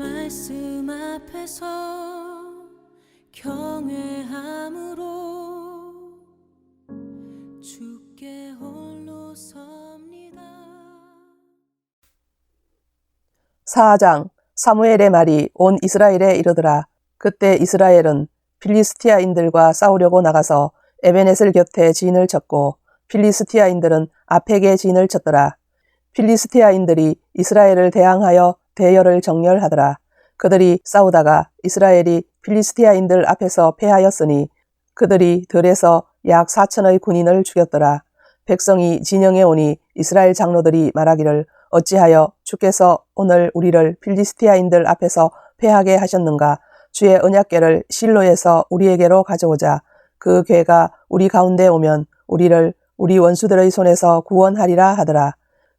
말씀 앞에서 경외함으로 주께 홀로 섭니다. 4장 사무엘의 말이 온 이스라엘에 이르더라. 그때 이스라엘은 필리스티아인들과 싸우려고 나가서 에베넷을 곁에 진을 쳤고 필리스티아인들은 아펙에 진을 쳤더라. 필리스티아인들이 이스라엘을 대항하여 대열을 정렬하더라. 그들이 싸우다가 이스라엘이 필리스티아인들 앞에서 패하였으니 그들이 들에서 약 4천의 군인을 죽였더라. 백성이 진영에 오니 이스라엘 장로들이 말하기를 어찌하여 주께서 오늘 우리를 필리스티아인들 앞에서 패하게 하셨는가? 주의 언약궤를 실로에서 우리에게로 가져오자. 그 궤가 우리 가운데 오면 우리를 우리 원수들의 손에서 구원하리라 하더라.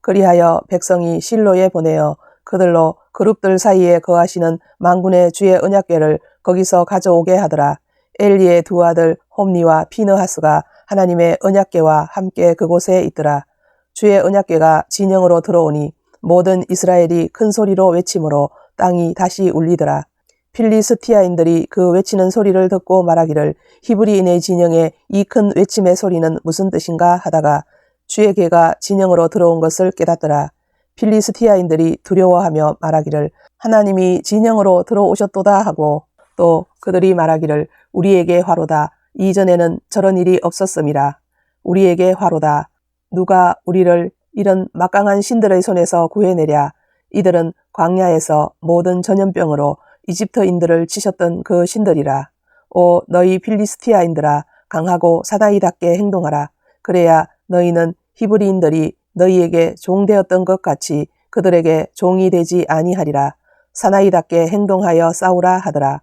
그리하여 백성이 실로에 보내어 그들로 그룹들 사이에 거하시는 망군의 주의 언약궤를 거기서 가져오게 하더라. 엘리의 두 아들 홈니와 피느하스가 하나님의 언약궤와 함께 그곳에 있더라. 주의 언약궤가 진영으로 들어오니 모든 이스라엘이 큰 소리로 외침으로 땅이 다시 울리더라. 필리스티아인들이 그 외치는 소리를 듣고 말하기를 히브리인의 진영에 이 큰 외침의 소리는 무슨 뜻인가 하다가 주의 궤가 진영으로 들어온 것을 깨닫더라. 필리스티아인들이 두려워하며 말하기를 하나님이 진영으로 들어오셨도다 하고 또 그들이 말하기를 우리에게 화로다. 이전에는 저런 일이 없었음이라. 우리에게 화로다. 누가 우리를 이런 막강한 신들의 손에서 구해내랴. 이들은 광야에서 모든 전염병으로 이집트인들을 치셨던 그 신들이라. 오 너희 필리스티아인들아 강하고 사다이답게 행동하라. 그래야 너희는 히브리인들이 너희에게 종되었던 것 같이 그들에게 종이 되지 아니하리라. 사나이답게 행동하여 싸우라 하더라.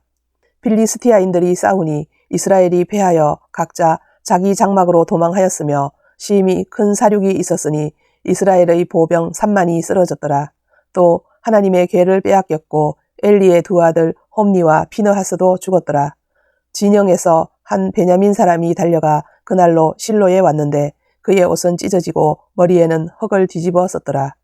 필리스티아인들이 싸우니 이스라엘이 패하여 각자 자기 장막으로 도망하였으며 심히 큰 사륙이 있었으니 이스라엘의 보병 3만이 쓰러졌더라. 또 하나님의 궤를 빼앗겼고 엘리의 두 아들 홈니와 피너하스도 죽었더라. 진영에서 한 베냐민 사람이 달려가 그날로 실로에 왔는데 그의 옷은 찢어지고 머리에는 흙을 뒤집어 썼더라.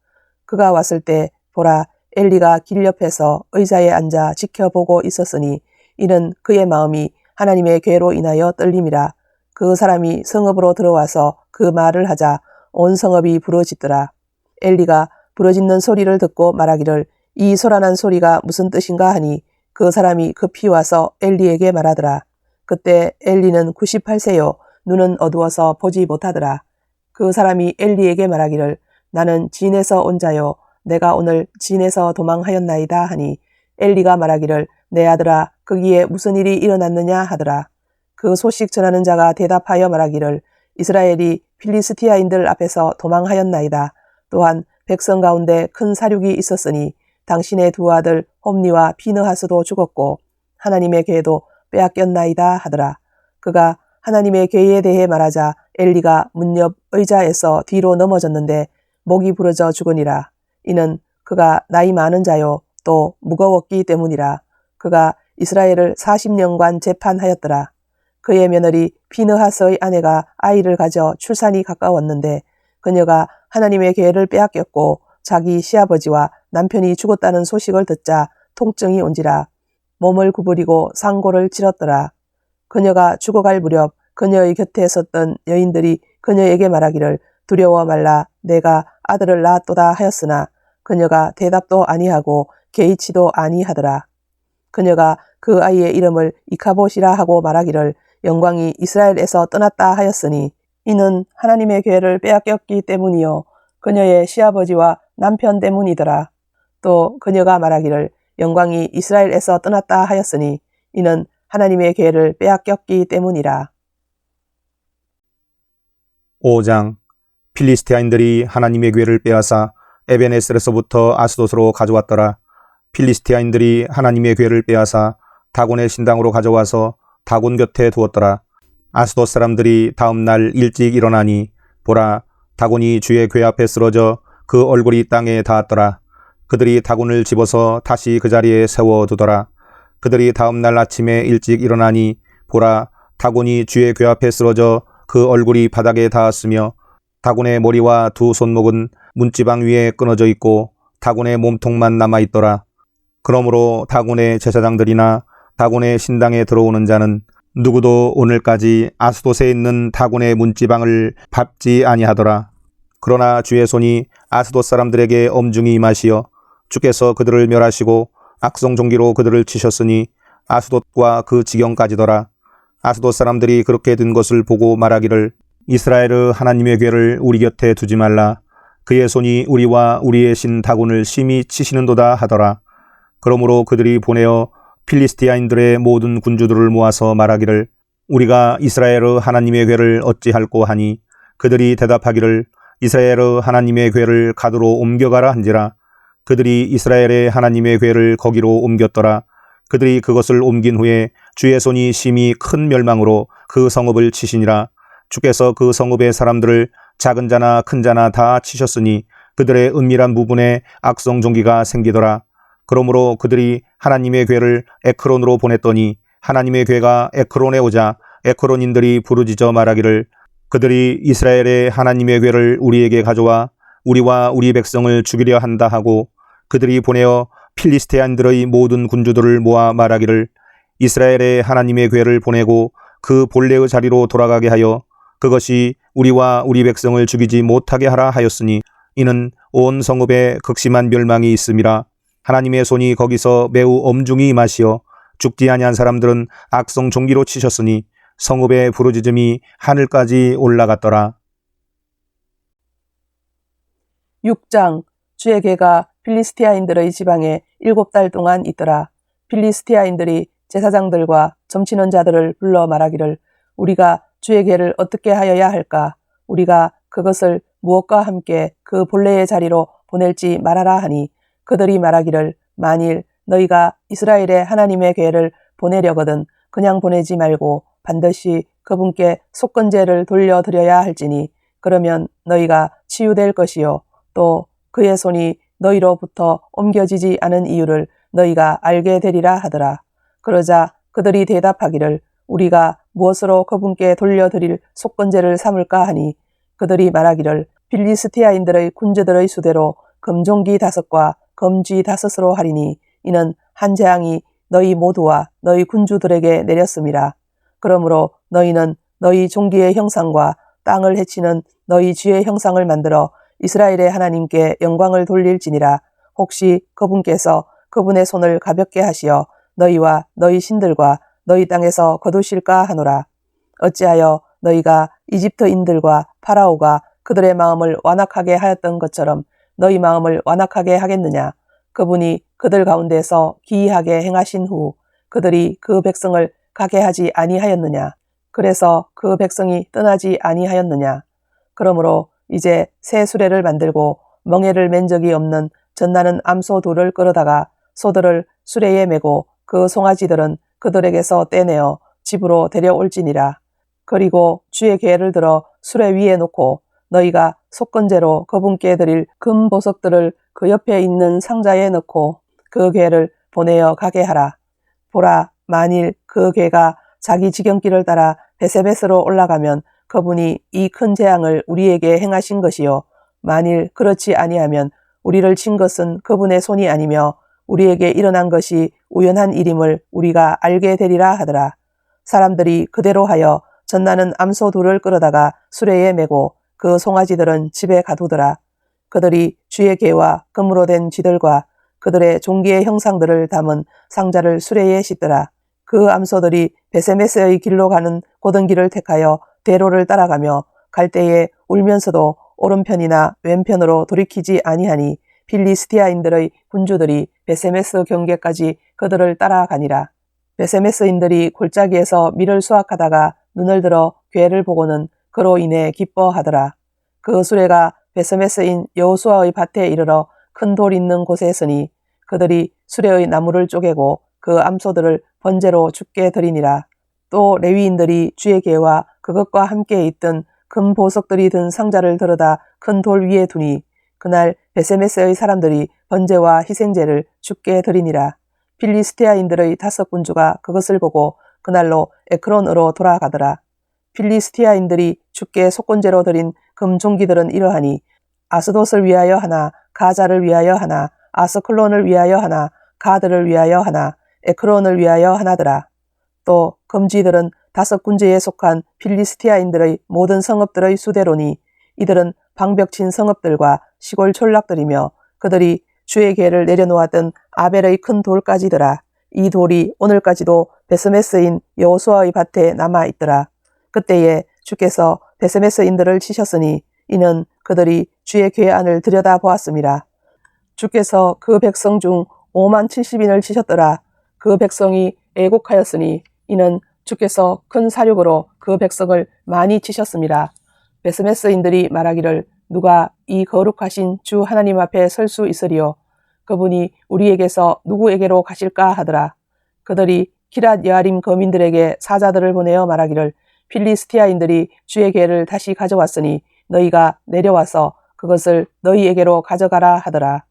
그가 왔을 때 보라 엘리가 길 옆에서 의자에 앉아 지켜보고 있었으니 이는 그의 마음이 하나님의 궤로 인하여 떨림이라. 그 사람이 성읍으로 들어와서 그 말을 하자 온 성읍이 부러지더라. 엘리가 부러짓는 소리를 듣고 말하기를 이 소란한 소리가 무슨 뜻인가 하니 그 사람이 급히 와서 엘리에게 말하더라. 그때 엘리는 98세요. 눈은 어두워서 보지 못하더라. 그 사람이 엘리에게 말하기를 나는 진에서 온 자요. 내가 오늘 진에서 도망하였나이다 하니 엘리가 말하기를 내 아들아 거기에 무슨 일이 일어났느냐 하더라. 그 소식 전하는 자가 대답하여 말하기를 이스라엘이 필리스티아인들 앞에서 도망하였나이다. 또한 백성 가운데 큰 사륙이 있었으니 당신의 두 아들 홈니와 피느하스도 죽었고 하나님의 궤도 빼앗겼나이다 하더라. 그가 하나님의 궤에 대해 말하자 엘리가 문 옆 의자에서 뒤로 넘어졌는데 목이 부러져 죽으니라. 이는 그가 나이 많은 자요 또 무거웠기 때문이라. 그가 이스라엘을 40년간 재판하였더라. 그의 며느리 피느하스의 아내가 아이를 가져 출산이 가까웠는데 그녀가 하나님의 궤를 빼앗겼고 자기 시아버지와 남편이 죽었다는 소식을 듣자 통증이 온지라 몸을 구부리고 상고를 치렀더라. 그녀가 죽어갈 무렵 그녀의 곁에 섰던 여인들이 그녀에게 말하기를 두려워 말라 내가 아들을 낳았도다 하였으나 그녀가 대답도 아니하고 개의치도 아니하더라. 그녀가 그 아이의 이름을 이카봇이라 하고 말하기를 영광이 이스라엘에서 떠났다 하였으니 이는 하나님의 궤를 빼앗겼기 때문이요 그녀의 시아버지와 남편 때문이더라. 또 그녀가 말하기를 영광이 이스라엘에서 떠났다 하였으니 이는 하나님의 궤를 빼앗겼기 때문이라. 5장 필리스티아인들이 하나님의 궤를 빼앗아 에베네셀에서부터 아스돗으로 가져왔더라. 필리스티아인들이 하나님의 궤를 빼앗아 다곤의 신당으로 가져와서 다곤 곁에 두었더라. 아스돗 사람들이 다음 날 일찍 일어나니 보라 다곤이 주의 궤 앞에 쓰러져 그 얼굴이 땅에 닿았더라. 그들이 다곤을 집어서 다시 그 자리에 세워두더라. 그들이 다음 날 아침에 일찍 일어나니 보라 다곤이 주의 궤 앞에 쓰러져 그 얼굴이 바닥에 닿았으며 다곤의 머리와 두 손목은 문지방 위에 끊어져 있고 다곤의 몸통만 남아 있더라. 그러므로 다곤의 제사장들이나 다곤의 신당에 들어오는 자는 누구도 오늘까지 아스돗에 있는 다곤의 문지방을 밟지 아니하더라. 그러나 주의 손이 아스돗 사람들에게 엄중히 임하시어 주께서 그들을 멸하시고 악성 종기로 그들을 치셨으니 아스돗과 그 지경까지더라. 아스돗 사람들이 그렇게 된 것을 보고 말하기를 이스라엘의 하나님의 괴를 우리 곁에 두지 말라. 그의 손이 우리와 우리의 신 다곤을 심히 치시는도다 하더라. 그러므로 그들이 보내어 필리스티아인들의 모든 군주들을 모아서 말하기를 우리가 이스라엘의 하나님의 괴를 어찌할꼬 하니 그들이 대답하기를 이스라엘의 하나님의 괴를 가두로 옮겨가라 한지라 그들이 이스라엘의 하나님의 괴를 거기로 옮겼더라 그들이 그것을 옮긴 후에 주의 손이 심히 큰 멸망으로 그 성읍을 치시니라. 주께서 그 성읍의 사람들을 작은 자나 큰 자나 다 치셨으니 그들의 은밀한 부분에 악성 종기가 생기더라. 그러므로 그들이 하나님의 괴를 에크론으로 보냈더니 하나님의 괴가 에크론에 오자 에크론인들이 부르짖어 말하기를 그들이 이스라엘의 하나님의 괴를 우리에게 가져와 우리와 우리 백성을 죽이려 한다 하고 그들이 보내어 필리스테안들의 모든 군주들을 모아 말하기를 이스라엘의 하나님의 괴를 보내고 그 본래의 자리로 돌아가게 하여 그것이 우리와 우리 백성을 죽이지 못하게 하라 하였으니 이는 온 성읍에 극심한 멸망이 있음이라 하나님의 손이 거기서 매우 엄중히 임하시어 죽지 아니한 사람들은 악성 종기로 치셨으니 성읍의 부르짖음이 하늘까지 올라갔더라. 6장 주의 개가 필리스티아인들의 지방에 일곱 달 동안 있더라. 필리스티아인들이 제사장들과 점치는 자들을 불러 말하기를 우리가 주의 개를 어떻게 하여야 할까? 우리가 그것을 무엇과 함께 그 본래의 자리로 보낼지 말하라 하니 그들이 말하기를 만일 너희가 이스라엘의 하나님의 괴를 보내려거든 그냥 보내지 말고 반드시 그분께 속건제를 돌려드려야 할지니 그러면 너희가 치유될 것이요 또 그의 손이 너희로부터 옮겨지지 않은 이유를 너희가 알게 되리라 하더라. 그러자 그들이 대답하기를 우리가 무엇으로 그분께 돌려드릴 속건제를 삼을까 하니 그들이 말하기를 필리스티아인들의 군주들의 수대로 금종기 다섯과 검쥐 다섯으로 하리니 이는 한 재앙이 너희 모두와 너희 군주들에게 내렸음이라. 그러므로 너희는 너희 종기의 형상과 땅을 해치는 너희 쥐의 형상을 만들어 이스라엘의 하나님께 영광을 돌릴지니라. 혹시 그분께서 그분의 손을 가볍게 하시어 너희와 너희 신들과 너희 땅에서 거두실까 하노라. 어찌하여 너희가 이집트인들과 파라오가 그들의 마음을 완악하게 하였던 것처럼 너희 마음을 완악하게 하겠느냐? 그분이 그들 가운데서 기이하게 행하신 후 그들이 그 백성을 가게 하지 아니하였느냐? 그래서 그 백성이 떠나지 아니하였느냐? 그러므로 이제 새 수레를 만들고 멍에를 맨 적이 없는 전나는 암소 둘을 끌어다가 소들을 수레에 메고 그 송아지들은 그들에게서 떼내어 집으로 데려올지니라. 그리고 주의 계를 들어 수레 위에 놓고 너희가 속건제로 그분께 드릴 금 보석들을 그 옆에 있는 상자에 넣고 그 괴를 보내어 가게 하라. 보라, 만일 그 괴가 자기 지경길을 따라 베세베스로 올라가면 그분이 이 큰 재앙을 우리에게 행하신 것이요. 만일 그렇지 아니하면 우리를 친 것은 그분의 손이 아니며 우리에게 일어난 것이 우연한 일임을 우리가 알게 되리라 하더라. 사람들이 그대로 하여 전나는 암소 둘을 끌어다가 수레에 메고 그 송아지들은 집에 가두더라. 그들이 주의 개와 금으로 된 쥐들과 그들의 종기의 형상들을 담은 상자를 수레에 싣더라. 그 암소들이 베세메스의 길로 가는 고든 길을 택하여 대로를 따라가며 갈 때에 울면서도 오른편이나 왼편으로 돌이키지 아니하니 필리스티아인들의 군주들이 베세메스 경계까지 그들을 따라가니라. 베세메스인들이 골짜기에서 밀을 수확하다가 눈을 들어 괴를 보고는 그로 인해 기뻐하더라. 그 수레가 베세메스인 여호수아의 밭에 이르러 큰 돌 있는 곳에 서니 그들이 수레의 나무를 쪼개고 그 암소들을 번제로 죽게 드리니라. 또 레위인들이 주의 개와 그것과 함께 있던 금 보석들이 든 상자를 들어다 큰 돌 위에 두니 그날 베세메스의 사람들이 번제와 희생제를 죽게 드리니라. 필리스티아인들의 다섯 군주가 그것을 보고 그날로 에크론으로 돌아가더라. 필리스티아인들이 죽게 속건제로 드린 금종기들은 이러하니 아스돗을 위하여 하나, 가자를 위하여 하나, 아스클론을 위하여 하나, 가드를 위하여 하나 에크론을 위하여 하나더라. 또 금지들은 다섯 군제에 속한 필리스티아인들의 모든 성읍들의 수대로니 이들은 방벽친 성읍들과 시골 촌락들이며 그들이 주의 계를 내려놓았던 아벨의 큰 돌까지더라. 이 돌이 오늘까지도 베스메스인 여호수아의 밭에 남아 있더라. 그때에 주께서 베스메스인들을 치셨으니 이는 그들이 주의 궤안을 들여다 보았습니다. 주께서 그 백성 중 5만 70인을 치셨더라. 그 백성이 애곡하였으니 이는 주께서 큰 사륙으로 그 백성을 많이 치셨습니다. 베스메스인들이 말하기를 누가 이 거룩하신 주 하나님 앞에 설 수 있으리요. 그분이 우리에게서 누구에게로 가실까 하더라. 그들이 기랏 여아림 거민들에게 사자들을 보내어 말하기를 필리스티아인들이 주의 계를 다시 가져왔으니 너희가 내려와서 그것을 너희에게로 가져가라 하더라.